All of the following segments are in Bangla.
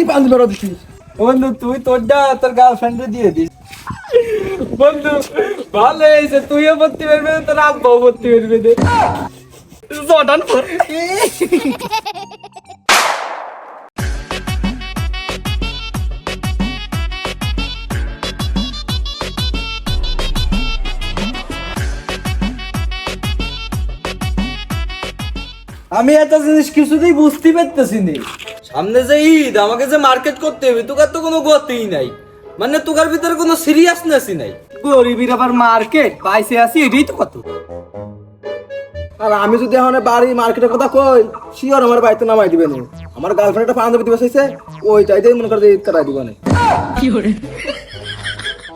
কি পাঞ্জাবি বেরো দিছিস বন্ধু তুই তোরটা তোর গার্লফ্রেন্ডে দিয়ে দিস। বন্ধু ভালো হয়েছে তুইও ভর্তি পারবি না, তোর আব্বাও ভর্তি। জর্ডান আমি এত জিনিস কিছুতেই বুঝতে পারতেছি নি। সামনে যে ঈদ আমাকে যে মার্কেট করতে হবে তোকার তো কোনো গতিই নাই। মানে তোকার ভিতরে কোনো সিরিয়াসনেসই নাই। গরিবের আবার মার্কেট পাইছে আসি এটাই তো কত। আর আমি যদি এখন বাড়ি মার্কেটের কথা কই শিওর আমার বাড়িতে নামাই দিবে না। আমার গার্লফ্রেন্ড একটা পাঞ্জাবি দিবস হয়েছে ওইটাই দিয়ে মনে করে ঈদ কাটাই দিবে না। কি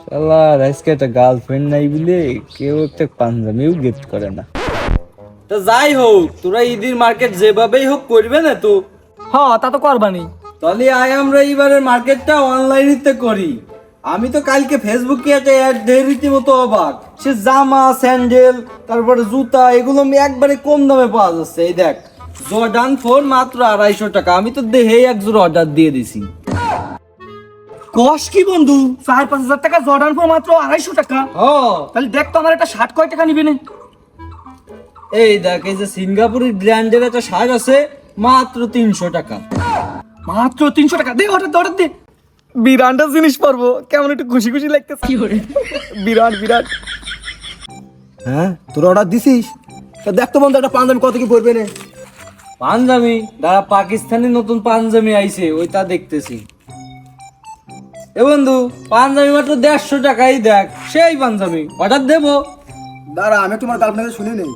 শালার আজকে একটা গার্লফ্রেন্ড নাই বলে কেউ একটা পাঞ্জাবিও গিফট করে না। তা যাই হোক তোরা ঈদের মার্কেট যেভাবেই হোক করবে না তো হ্যাঁ তা তো করবানি। তাহলে আয় আমরা এইবারের মার্কেটটা অনলাইনেতে করি। আমি তো কালকে ফেসবুকে একটা অ্যাড দিয়ে রীতিমতো অবাক। সে জামা স্যান্ডেল তারপরে জুতা এগুলো আমি একবারে কম দামে পাওয়া যাচ্ছে। এই দেখ জর্ডান ফোর মাত্র আড়াইশো টাকা। আমি তো দেহে এক জোড়া অর্ডার দিয়ে দিছি। কস কি বন্ধু? চার পাঁচ হাজার টাকা জর্ডান ফোর মাত্র আড়াইশো টাকা। ও তাহলে দেখ তো আমার একটা শার্ট কয় টাকা নিবে না। এই দেখ এই যে সিঙ্গাপুরের ব্র্যান্ডের একটা শার্ট আছে মাত্র তিনশো টাকা। মাত্র তিনশো টাকা। দে অর্ডার দে অর্ডার দে। বিরানটা জিনিস পারব। কেমন একটু খুশি খুশি লাগতেছে। বিরাট বিরাট। হ্যাঁ তোর অর্ডার দিছিস? তা দেখ তো বন্ধু একটা পাঞ্জাবি কত কি পড়বে না। পাঞ্জাবি? দাঁড়া পাকিস্তানি নতুন পাঞ্জাবি আইছে ওইটা দেখতেছি। এ বন্ধু পাঞ্জাবি মাত্র দেড়শো টাকাই দেখ সেই পাঞ্জাবি। অর্ডার দেবো? দাঁড়া আমি তোমার গার্লফ্রেন্ডে শুনি নেই।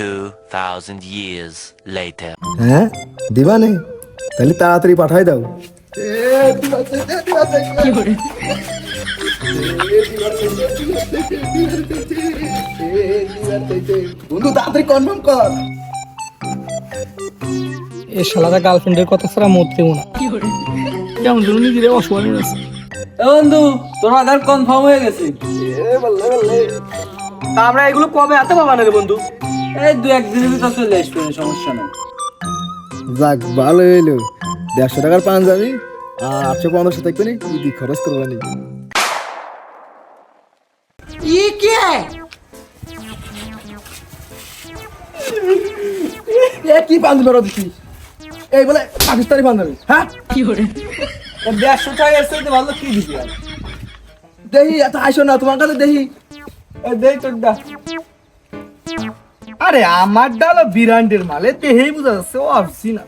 2,000 years later. হ্যাঁ দিবা নেই তাহলে তাড়াতাড়ি পাঠাই দাও। বন্ধু তাড়াতাড়ি কনফার্ম কর। এ শালারা গার্লফ্রেন্ডের কথা ছাড়া মরতেও না। কেমন যেন নিজের অসহায় মনে হচ্ছে। বন্ধু তোর কনফার্ম হয়ে গেছে। আমরা এগুলো কবে এত পাবা না রে বন্ধু? এই দু একদিনের ভিতর চলে আসবে সমস্যা নেই। যাক ভালো হইল। দেড়শো টাকার পাঞ্জাবি আর আটশো পনেরোশো থাকবে না খরচ করব নি এ কি পাঞ্জাবি দিছিস? এই বলে পাকিস্তানি পাঞ্জাবি হ্যাঁ? এ দেড়শো টাকা এসে তো ভালো কি দিবি আর? দেখি এত আইসো না তোমার কাছে দেখি এ দেই তোর দা। আরে আমার ডাল বিরান্ডের মালে দেহেই বুঝা যাচ্ছে ও আসছি না।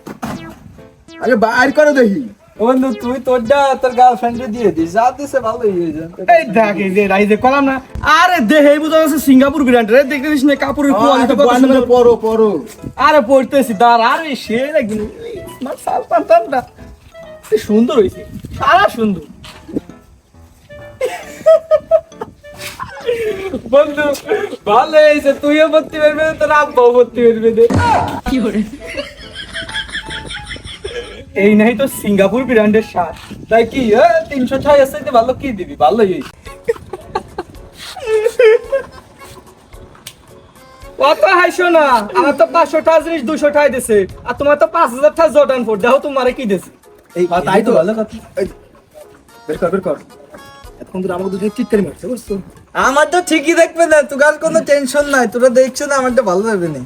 আগে বাইর করে দেখি। বন্ধু তুই তোরটা তোর গার্লফ্রেন্ডে দিয়ে দিস যা দিছে ভালোই হয়ে যাবে। এই দেখ এই যে রাইজে কলাম না। আরে দেহেই বুঝা যাচ্ছে সিঙ্গাপুর বিরান্ডের দেখতেছিস না কাপড়ের কোয়ালিটি কত সুন্দর পরো পরো। আরে পড়তেছি দাঁড় আরে সে একদিন স্মার্ট সাল পান্তানটা কি সুন্দর হইছে সারা সুন্দর। বন্ধু ভালো হয়েছে তুইও ভর্তি পারবি না, তোর আব্বাও ভর্তি পারবি না। এই নাই তো সিঙ্গাপুর ব্র্যান্ডের শার্ট। তাই কি তিনশো ছয় আছে ভালো কি দিবি? ভালোই হয়েছে। কত হাইছো না আমার তো পাঁচশো টাকা জিনিস দুশো টাকা দিছে আর তোমার তো পাঁচ হাজার টাকা জর্ডান ফোর। দেখো তোমার কি দিছে। এই তাই তো ভালো কথা। বের কর বের কর। এখন তো আমাকে দুজন চিৎকার মারছে বুঝছ? আমার তো ঠিকই দেখবে না তোর কোনো টেনশন নাই তোরা দেখছ না আমারটা ভালো লাগবে না।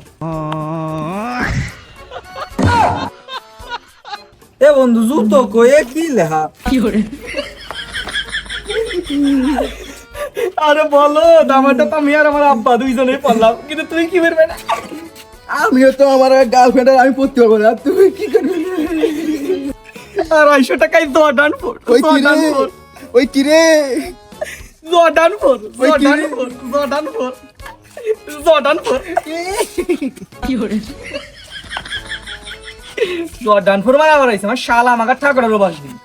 এ বন্ধু জুতো কয়ে কি লেখা? আরে বলো দামাটা তো আমি আর আমার আব্বা দুইজনেই পড়লাম কিন্তু তুই কি বেরবে না? আমিও তো আমার গার্লফ্রেন্ড আমি পড়তে পারব না তুমি কি করবে? আড়াইশো টাকায় ফোর জর্ডান ফোর। ওই কিরে জর্ডান ফোর ওই কি জর্ডান? ফোর জর্ডান ফোর কি হরে জর্ডান ফোর মারা বাড়াইছে আমার শালা আমাকে ঠাকুরের বাস দিন